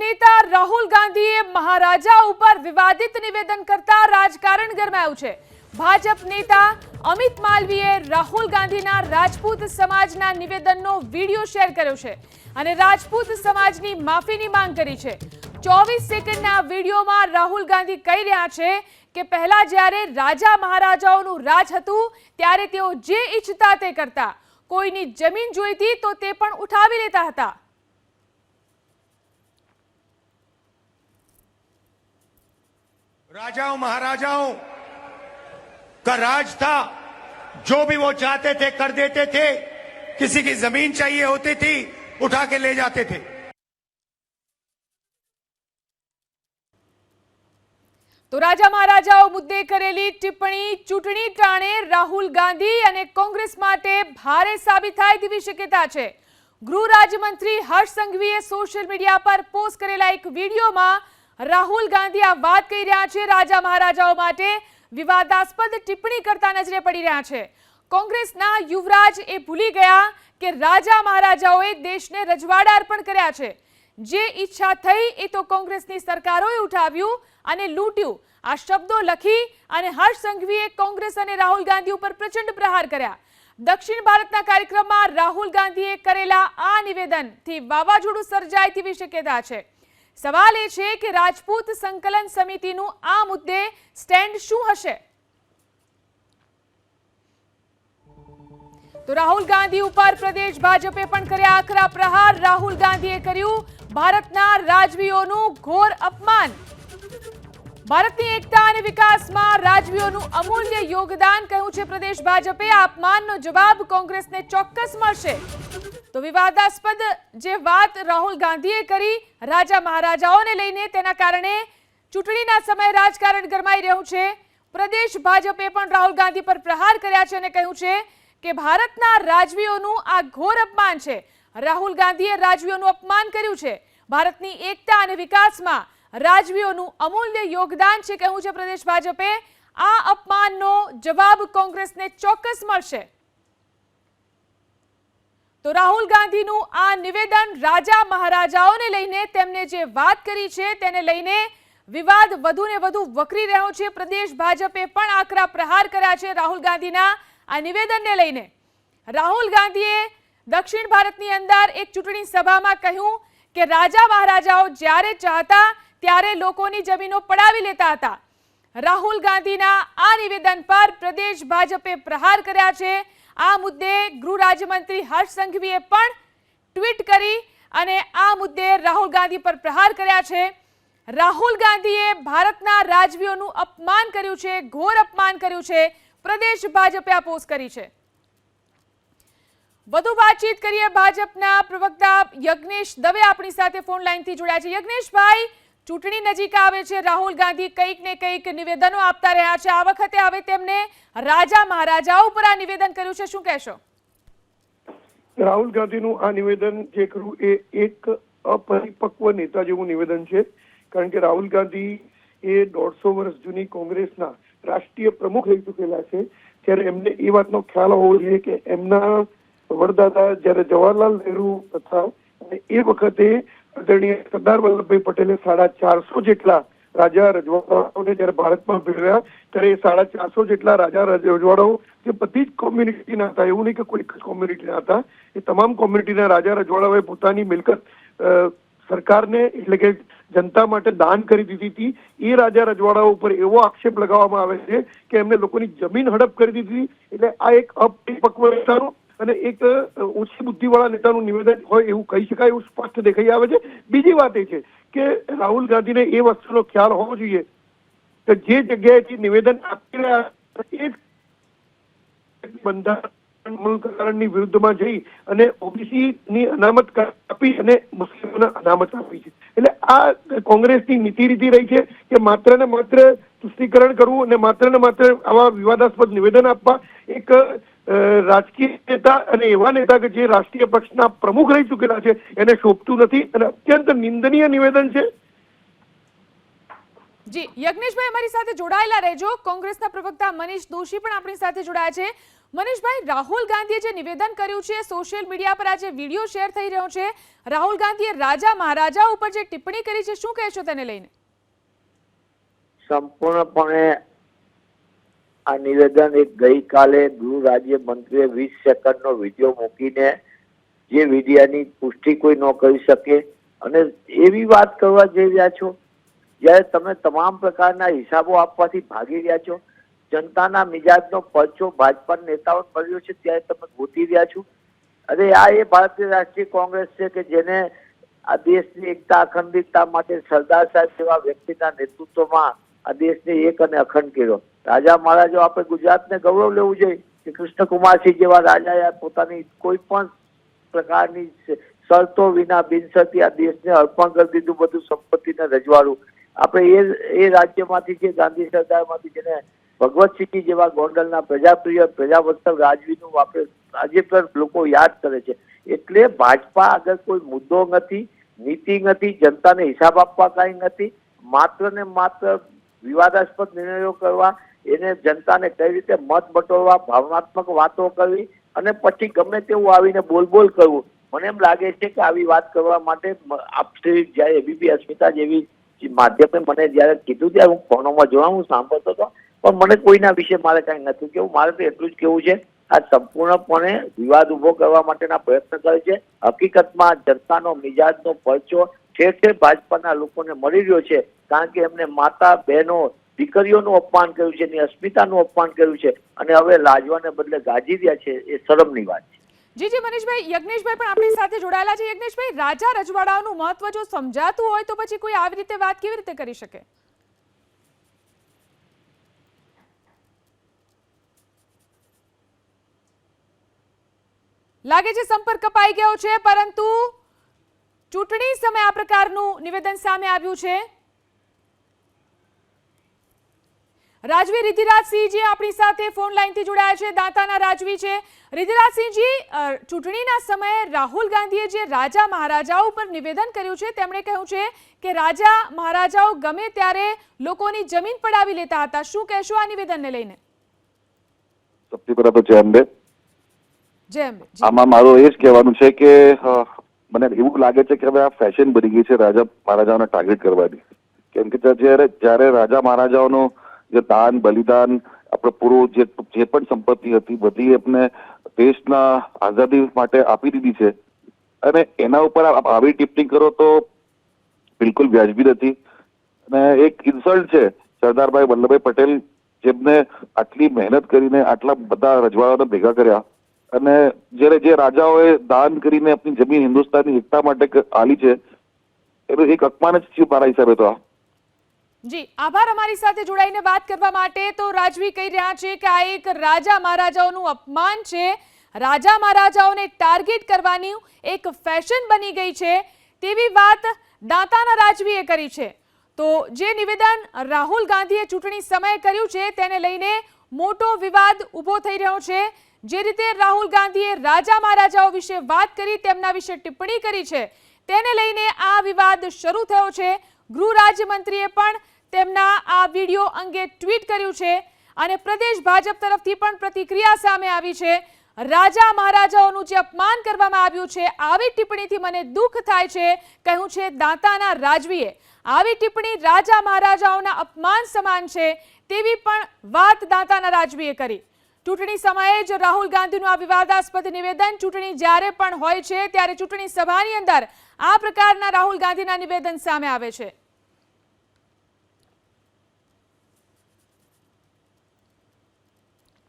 નેતા રાહુલ ગાંધીએ મહારાજા ઉપર વિવાદિત નિવેદન કરતા રાજકારણ ગરમાયું છે. ભાજપ નેતા અમિત માલવીએ રાહુલ ગાંધીના રાજપૂત સમાજના નિવેદનનો વીડિયો શેર કર્યો છે અને રાજપૂત સમાજની માફીની માંગ કરી છે. ચોવીસ સેકન્ડના વિડીયોમાં રાહુલ ગાંધી કહી રહ્યા છે કે પહેલા જ્યારે રાજા મહારાજાઓનું રાજ હતું, ત્યારે તેઓ જે ઈચ્છતા તે કરતા. કોઈની જમીન જોઈતી તો તે પણ ઉઠાવી લેતા હતા. राजाओं महाराजाओं का राज था जो भी वो चाहते थे कर देते थे किसी की जमीन चाहिए होती थी उठा के ले जाते थे તો રાજા મહારાજાઓ મુદ્દે કરેલી ટિપ્પણી ચૂંટણી ટાણે રાહુલ ગાંધી અને કોંગ્રેસ માટે ભારે સાબિત થાય તેવી શક્યતા છે ગૃહ રાજ્યમંત્રી હર્ષ સંઘવીએ સોશિયલ મીડિયા પર પોસ્ટ કરેલા એક વિડીયોમાં રાહુલ ગાંધી આ વાત કહી રહ્યા છે, રાજા મહારાજાઓ માટે વિવાદાસ્પદ ટિપ્પણી કરતા નજરે પડી રહ્યા છે. કોંગ્રેસના યુવરાજ એ ભૂલી ગયા કે રાજા મહારાજાઓએ દેશને રજવાડા અર્પણ કર્યા છે. જે ઈચ્છા થઈ એ તો કોંગ્રેસની સરકારોએ ઉઠાવ્યું અને લૂંટ્યું. આ શબ્દો લખી અને હર્ષ સંઘવીએ કોંગ્રેસ અને રાહુલ ગાંધી ઉપર પ્રચંડ પ્રહાર કર્યા. દક્ષિણ ભારતના કાર્યક્રમમાં રાહુલ ગાંધીએ કરેલા આ નિવેદનથી વાવાઝોડું સર્જાય તેવી શક્યતા છે. સવાલ એ છે કે રાજપૂત સંકલન સમિતિનું આ મુદ્દે સ્ટેન્ડ શું હશે? તો રાહુલ ગાંધી ઉપર પ્રદેશ ભાજપે પણ કર્યા આકરા પ્રહાર. રાહુલ ગાંધીએ કર્યું ભારતના રાજવીઓનું ઘોર અપમાન. ભારતની એકતા અને વિકાસમાં રાજવીઓનું અમૂલ્ય યોગદાન કહ્યું છે પ્રદેશ ભાજપે? આ અપમાનનો જવાબ કોંગ્રેસને ચોક્કસ મળશે. તો વિવાદાસ્પદ જે વાત રાહુલ ગાંધીએ કરી, રાજા મહારાજાઓને લઈને તેના કારણે ચૂંટણીના સમયે રાજકારણ ગરમાઈ રહ્યું છે. પ્રદેશ ભાજપે પણ રાહુલ ગાંધી પર પ્રહાર કર્યા છે અને કહ્યું છે કે ભારતના રાજવીઓનું આ ઘોર અપમાન છે. રાહુલ ગાંધીએ રાજવીઓનું અપમાન કર્યું છે. ભારતની એકતા અને વિકાસમાં રાજવીઓનું અમૂલ્ય યોગદાન છે કહ્યું છે પ્રદેશ ભાજપે. આ અપમાનનો જવાબ કોંગ્રેસને ચોક્કસ મળશે. તો રાહુલ ગાંધીનું આ નિવેદન રાજા મહારાજાઓને લઈને તેમને જે વાત કરી છે, તેને લઈને વિવાદ વધુ ને વધુ વકરી રહ્યો છે. પ્રદેશ ભાજપે પણ આકરા પ્રહાર કર્યા છે રાહુલ ગાંધીના આ નિવેદનને લઈને. રાહુલ ગાંધીએ દક્ષિણ ભારતની અંદર એક ચૂંટણી સભામાં કહ્યું કે રાજા મહારાજાઓ જ્યારે ચાહતા ત્યારે લોકોની જમીનો પડાવી લેતા હતા. રાહુલ ગાંધીના આ નિવેદન પર પ્રદેશ ભાજપે પ્રહાર કર્યા છે. આ મુદ્દે ગૃહ રાજ્યમંત્રી હર્ષ સંઘવીએ પણ ટ્વીટ કરી અને આ મુદ્દે રાહુલ ગાંધી પર પ્રહાર કર્યા છે. રાહુલ ગાંધીએ ભારતના રાજવીઓનું અપમાન કર્યું છે, ઘોર અપમાન કર્યું છે. પ્રદેશ ભાજપે આ પોસ્ટ કરી છે. વધુ વાતચીત કરીએ ભાજપના પ્રવક્તા યજ્ઞેશ દવે આપણી સાથે ફોન લાઈનથી જોડાયા છે. યજ્ઞેશભાઈ ચૂંટણી નજીક આવે છે. રાહુલ ગાંધી કંઈક ને કંઈક નિવેદનો આપતા રહ્યા છે. આ વખતે હવે તેમને રાજા મહારાજાઓ ઉપર આ નિવેદન કર્યું છે. શું કહેશો? રાહુલ ગાંધીનું આ નિવેદન જે ખરું એ એક અપરિપક્વ નેતા જેવું નિવેદન છે. કારણ કે રાહુલ ગાંધી એ દોઢસો વર્ષ જૂની કોંગ્રેસના રાષ્ટ્રીય પ્રમુખ રહી ચૂકેલા છે. ત્યારે એમને એ વાતનો ખ્યાલ હોવો જોઈએ કે એમના વડદાદા જ્યારે જવાહરલાલ નહેરુ હતા અને એ વખતે આદરણીય સરદાર વલ્લભભાઈ પટેલે સાડા ચારસો જેટલા રાજા રજવાડાઓને જ્યારે ભારતમાં ભેળવ્યા, ત્યારે એ સાડા ચારસો જેટલા રાજા રજવાડાઓ જે બધી જ કોમ્યુનિટીના હતા, એવું નહીં કે કોઈ જ કોમ્યુનિટીના હતા, એ તમામ કોમ્યુનિટીના રાજા રજવાડાઓએ પોતાની મિલકત સરકારને એટલે કે જનતા માટે દાન કરી દીધી હતી. એ રાજા રજવાડાઓ ઉપર એવો આક્ષેપ લગાવવામાં આવે છે કે એમને લોકોની જમીન હડપ કરી દીધી. એટલે આ એક અપરિપક્વ નેતાનું અને એક ઓછી બુદ્ધિવાળા નેતાનું નિવેદન હોય એવું કહી શકાય, એવું સ્પષ્ટ દેખાઈ આવે છે. બીજી વાત એ છે કે રાહુલ ગાંધીને એ વસ્તુનો ખ્યાલ હોવો જોઈએ કે જે જગ્યાએથી નિવેદન આપી રહ્યા એ બંધારણ વિરુદ્ધમાં જઈ અને ઓબીસી ની અનામત આપી અને મુસ્લિમોને અનામત આપી છે. એટલે આ કોંગ્રેસની નીતિ રીતિ રહી છે કે માત્ર ને માત્ર તુષ્ટિકરણ કરવું અને માત્ર ને માત્ર આવા વિવાદાસ્પદ નિવેદન આપવા એક રાજકીય નેતા અને એવા નેતા કે જે રાષ્ટ્રીય પક્ષના પ્રમુખ રહી ચૂકેલા છે એને શોભતું નથી અને અત્યંત નિંદનીય નિવેદન છે. જી યજ્ઞેશભાઈ અમારી સાથે જોડાયેલા રહેજો. કોંગ્રેસના પ્રવક્તા મનીષ દોશી પણ આપણી સાથે જોડાયા છે. મનીષભાઈ રાહુલ ગાંધીએ જે નિવેદન કર્યું છે સોશિયલ મીડિયા પર આજે વીડિયો શેર થઈ રહ્યો છે. રાહુલ ગાંધીએ રાજા મહારાજા ઉપર જે ટિપ્પણી કરી છે શું કહેશો તેને લઈને? સંપૂર્ણપણે આ નિવેદન એક ગઈકાલે ગૃહ રાજ્ય મંત્રીએ વીસ સેકન્ડનો વીડિયો મૂકીને જે વિડિયાની પુષ્ટિ કોઈ ન કરી શકે. અને એવી વાત કરવા જઈ રહ્યા છો, જ્યારે તમે તમામ પ્રકારના હિસાબો આપવાથી ભાગી રહ્યા છો. જનતાના મિજાજનો પરચો ભાજપા નેતાઓ મળ્યો છે ત્યારે તમે ગોતી રહ્યા છો. અરે આ એ ભારતીય રાષ્ટ્રીય કોંગ્રેસ છે કે જેને આ દેશની એકતા, અખંડિતતા માટે સરદાર સાહેબ જેવા વ્યક્તિના નેતૃત્વમાં આ દેશને એક અને અખંડ કર્યો. રાજા મહારાજો આપણે ગુજરાતને ગૌરવ લેવું જોઈએ કે કૃષ્ણકુમારસિંહ જેવા રાજાએ પોતાની કોઈ પણ પ્રકારની શરતો વિના બિનશરતી આ દેશને અર્પણ કરી દીધું, બધું સંપત્તિને રજવાડું. આપણે એ એ રાજ્યમાંથી જે ગાંધી સરદારમાંથી જેને ભગવતસિંહજી જેવા ગોંડલના પ્રજાપ્રિય પ્રજાવત્સલ રાજવીનું આપણે આજે પણ લોકો યાદ કરે છે. એટલે ભાજપા આગળ કોઈ મુદ્દો નથી, નીતિ નથી, જનતાને હિસાબ આપવા કાંઈ નથી. માત્ર ને માત્ર વિવાદાસ્પદ નિર્ણયો કરવા એને જનતાને કઈ રીતે મત બટોરવા ભાવનાત્મક વાતો કરવી અને પછી ગમે તેવું આવીને બોલ બોલ કરવું. મને એમ લાગે છે કે આવી વાત કરવા માટે આપશ્રી આપ શ્રી જ્યારે એબીપી અસ્મિતા જેવી માધ્યમે મને જ્યારે કીધું ત્યારે હું ફોનોમાં જોવા હું સાંભળતો હતો, પણ મને કોઈના વિશે મારે કાંઈ નથી કેવું મારે તો એટલું જ કેવું છે, આ સંપૂર્ણપણે વિવાદ ઊભો કરવા માટેના પ્રયત્ન કરે છે. હકીકતમાં જનતાનો મિજાજનો પરચો ઠેર ઠેર ભાજપાના લોકોને મળી રહ્યો છે, કારણ કે એમને માતા, બહેનો દીકરીઓનું અપમાન કર્યું છે, એની અસ્મિતાનું અપમાન કર્યું છે અને હવે લાજવાને બદલે ગાજી રહ્યા છે એ શરમની વાત છે. જી જી, મનીષભાઈ, યજ્ઞેશભાઈ પણ આપણી સાથે જોડાયેલા છે. યજ્ઞેશભાઈ, રાજા રજવાડાઓનું મહત્વ જો સમજાતું હોય તો પછી કોઈ આવી રીતે વાત કેવી રીતે કરી શકે? લાગે છે સંપર્ક કપાઈ ગયો છે, પરંતુ ચૂંટણી સમયે આ પ્રકારનું નિવેદન સામે આવ્યું છે. રાજવી રિધિરાજસિંહજી આપણી સાથે ફોન લાઈનથી જોડાયા છે. દાંતાના રાજવી છે. રિધિરાજસિંહજી ચૂંટણીના સમયે રાહુલ ગાંધીએ જે રાજા મહારાજાઓ ઉપર નિવેદન કર્યું છે તેમણે કહ્યું છે કે રાજા મહારાજાઓ ગમે ત્યારે લોકોની જમીન પડાવી લેતા હતા. શું કહેશો આ નિવેદનને લઈને? સૌથી અંબે. જેમ આમાં મારું એ જ કહેવાનું છે કે મને એવું લાગે છે કે હવે આ ફેશન બની ગઈ છે રાજા મહારાજાઓને ટાર્ગેટ કરવાની કેમ કે જ્યારે જ્યારે રાજા મહારાજાઓનું જે દાન, બલિદાન, આપણે પૂરો જે પણ સંપત્તિ હતી, બધી એમને દેશના આઝાદી માટે આપી દીધી છે. અને એના ઉપર આવી ટિપ્પણી કરો તો બિલકુલ વ્યાજબી નથી. અને એક ઇન્સલ્ટ છે, સરદારભાઈ વલ્લભભાઈ પટેલ, જેમને આટલી મહેનત કરીને આટલા બધા રજવાડાઓને ભેગા કર્યા. અને જ્યારે જે રાજાઓએ દાન કરીને આપણી જમીન હિન્દુસ્તાનની એકતા માટે આલી છે, એનું એક અપમાન જ છે મારા હિસાબે તો આ. જી, આભાર અમારી સાથે જોડાઈને વાત કરવા માટે. તો રાજવી કહી રહ્યા છે કે આ એક રાજા મહારાજાઓનું અપમાન છે. રાજા મહારાજાઓને ટાર્ગેટ કરવાની એક ફેશન બની ગઈ છે. તેવી વાત દાંતાના રાજવીએ કરી છે. તો જે નિવેદન રાહુલ ગાંધીએ ચૂંટણી સમયે કર્યું છે, તેને લઈને મોટો વિવાદ ઊભો થઈ રહ્યો છે. જે રીતે રાહુલ ગાંધીએ રાજા મહારાજાઓ વિશે વાત કરી, તેમના વિશે ટિપ્પણી કરી છે, તેને લઈને આ વિવાદ શરૂ થયો છે. ગૃહ રાજ્યમંત્રીએ પણ તેમના આ વીડિયો અંગે ટ્વીટ કર્યું છે અને પ્રદેશ ભાજપ તરફથી પણ પ્રતિક્રિયા સામે આવી છે. રાજા મહારાજાઓનું જે અપમાન કરવામાં આવ્યું છે, આવી ટિપ્પણીથી મને દુઃખ થાય છે. કહ્યું છે, દાંતાના રાજવીએ, આવી ટિપ્પણી રાજા મહારાજાઓના અપમાન સમાન છે તેવી પણ વાત દાંતાના રાજવીએ કરી. ચૂંટણી સમયે જ રાહુલ ગાંધીનું આ વિવાદાસ્પદ નિવેદન ચૂંટણી જ્યારે પણ હોય છે, ત્યારે ચૂંટણી સભાની અંદર આ પ્રકારના રાહુલ ગાંધીના નિવેદન સામે આવે છે.